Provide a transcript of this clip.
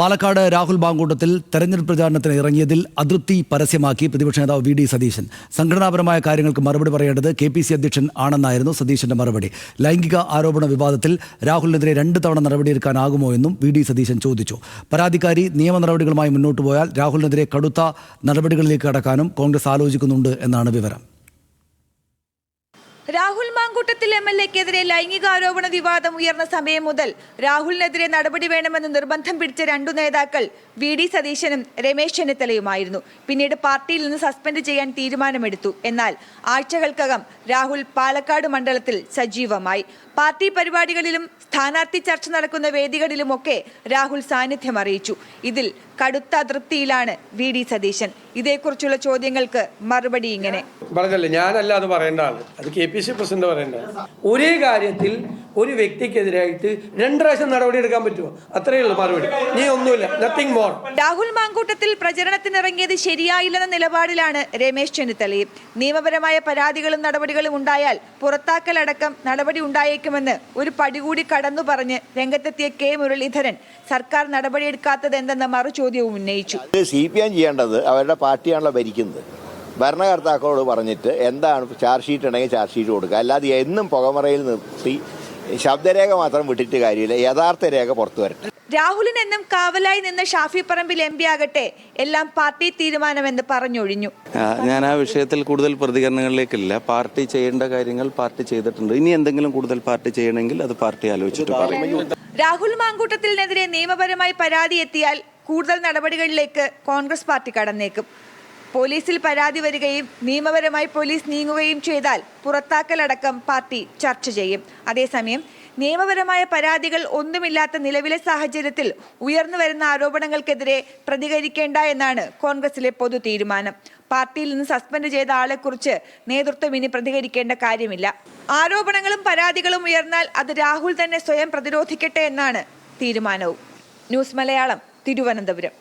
പാലക്കാട് രാഹുൽ ബാങ്കൂട്ടത്തിൽ തെരഞ്ഞെടുപ്പ് പ്രചാരണത്തിന് ഇറങ്ങിയതിൽ അതൃപ്തി പരസ്യമാക്കി പ്രതിപക്ഷ നേതാവ് വി ഡി സതീശൻ. സംഘടനാപരമായ കാര്യങ്ങൾക്ക് മറുപടി പറയേണ്ടത് കെ പി സി അധ്യക്ഷൻ ആണെന്നായിരുന്നു സതീശന്റെ മറുപടി. ലൈംഗിക ആരോപണ വിവാദത്തിൽ രാഹുലിനെതിരെ രണ്ട് തവണ നടപടിയെടുക്കാനാകുമോ എന്നും വി ഡി സതീശൻ ചോദിച്ചു. പരാതിക്കാരി നിയമ നടപടികളുമായി മുന്നോട്ട് പോയാൽ രാഹുലിനെതിരെ കടുത്ത നടപടികളിലേക്ക് കടക്കാനും കോൺഗ്രസ് ആലോചിക്കുന്നുണ്ട് എന്നാണ് വിവരം. രാഹുൽ മാങ്കൂട്ടത്തിൽ എം എൽ എക്കെതിരെ ലൈംഗികാരോപണ വിവാദം ഉയർന്ന സമയം മുതൽ രാഹുലിനെതിരെ നടപടി വേണമെന്ന് നിർബന്ധം പിടിച്ച രണ്ടു നേതാക്കൾ വി ഡി സതീശനും രമേശ് ചെന്നിത്തലയുമായിരുന്നു. പിന്നീട് പാർട്ടിയിൽ നിന്ന് സസ്പെൻഡ് ചെയ്യാൻ തീരുമാനമെടുത്തു. എന്നാൽ ആഴ്ചകൾക്കകം രാഹുൽ പാലക്കാട് മണ്ഡലത്തിൽ സജീവമായി. പാർട്ടി പരിപാടികളിലും സ്ഥാനാർത്ഥി ചർച്ച നടക്കുന്ന വേദികളിലുമൊക്കെ രാഹുൽ സാന്നിധ്യം അറിയിച്ചു. ഇതിൽ കടുത്ത അതൃപ്തിയിലാണ് വി ഡി സതീശൻ. ഇതേക്കുറിച്ചുള്ള ചോദ്യങ്ങൾക്ക് മറുപടി ഇങ്ങനെ. പറഞ്ഞല്ലേ ഞാനല്ല അത് പറയേണ്ട ആൾ. അത് കെ പി സി പ്രസിഡന്റ് പറയേണ്ട. ഒരേ കാര്യത്തിൽ ഒരു വ്യക്തിക്കെതിരായിട്ട് രണ്ട് പ്രാവശ്യം നടപടി എടുക്കാൻ പറ്റുമോ? അത്രയേ ഉള്ളൂ മറുപടി. നീ ഒന്നുമില്ല. നത്തിങ് മോർ രാഹുൽ മാങ്കൂട്ടത്തിൽ പ്രചരണത്തിനിറങ്ങിയത് ശരിയായില്ലെന്ന നിലപാടിലാണ് രമേശ് ചെന്നിത്തലയും നിയമപരമായ പരാതികളും നടപടികളും ഉണ്ടായാൽ പുറത്താക്കലടക്കം നടപടി ഉണ്ടായേക്കുമെന്ന് ഒരു പടി കൂടി കടന്നു പറഞ്ഞ് രംഗത്തെത്തിയ കെ മുരളീധരൻ സർക്കാർ നടപടിയെടുക്കാത്തത് എന്തെന്ന മറു ചോദ്യവും ഉന്നയിച്ചു. സി പി എം ചെയ്യേണ്ടത് അവരുടെ പാർട്ടിയാണല്ലോ ഭരിക്കുന്നത്. ഭരണകർത്താക്കളോട് പറഞ്ഞിട്ട് എന്താണ് ചാർജ് ഷീറ്റ് ഉണ്ടെങ്കിൽ ചാർജ് ഷീറ്റ് കൊടുക്കുക. അല്ലാതെ എന്നും പുകമറയിൽ നിർത്തി ശബ്ദരേഖ മാത്രം വിട്ടിട്ട് കാര്യമില്ല. യഥാർത്ഥ രേഖ പുറത്തു വരട്ടെ. രാഹുലിനെന്നും കാവലായി നിന്ന ഷാഫി പറമ്പിൽ എം പി ആകട്ടെ എല്ലാം പാർട്ടി തീരുമാനമെന്ന് പറഞ്ഞൊഴിഞ്ഞു. ഞാൻ ആ വിഷയത്തിൽ കൂടുതൽ പ്രതികരണങ്ങളിലേക്കില്ല. പാർട്ടി ചെയ്യേണ്ട കാര്യങ്ങൾ പാർട്ടി ചെയ്തിട്ടുണ്ട്. ഇനി എന്തെങ്കിലും കൂടുതൽ പാർട്ടി ചെയ്യണമെങ്കിൽ അത് പാർട്ടി ആലോചിച്ചിട്ട് പറയും. രാഹുൽ മാങ്കൂട്ടത്തിനെതിരെ നിയമപരമായി പരാതി എത്തിയാൽ കൂടുതൽ നടപടികളിലേക്ക് കോൺഗ്രസ് പാർട്ടി കടന്നേക്കും. പോലീസിൽ പരാതി വരികയും നിയമപരമായി പോലീസ് നീങ്ങുകയും ചെയ്താൽ പുറത്താക്കലടക്കം പാർട്ടി ചർച്ച ചെയ്യും. അതേസമയം നിയമപരമായ പരാതികൾ ഒന്നുമില്ലാത്ത നിലവിലെ സാഹചര്യത്തിൽ ഉയർന്നു വരുന്ന ആരോപണങ്ങൾക്കെതിരെ പ്രതികരിക്കേണ്ട എന്നാണ് കോൺഗ്രസിലെ പൊതു തീരുമാനം. പാർട്ടിയിൽ നിന്ന് സസ്പെൻഡ് ചെയ്ത ആളെക്കുറിച്ച് നേതൃത്വം ഇനി പ്രതികരിക്കേണ്ട കാര്യമില്ല. ആരോപണങ്ങളും പരാതികളും ഉയർന്നാൽ അത് രാഹുൽ തന്നെ സ്വയം പ്രതിരോധിക്കട്ടെ എന്നാണ് തീരുമാനവും. ന്യൂസ് മലയാളം തിരുവനന്തപുരം.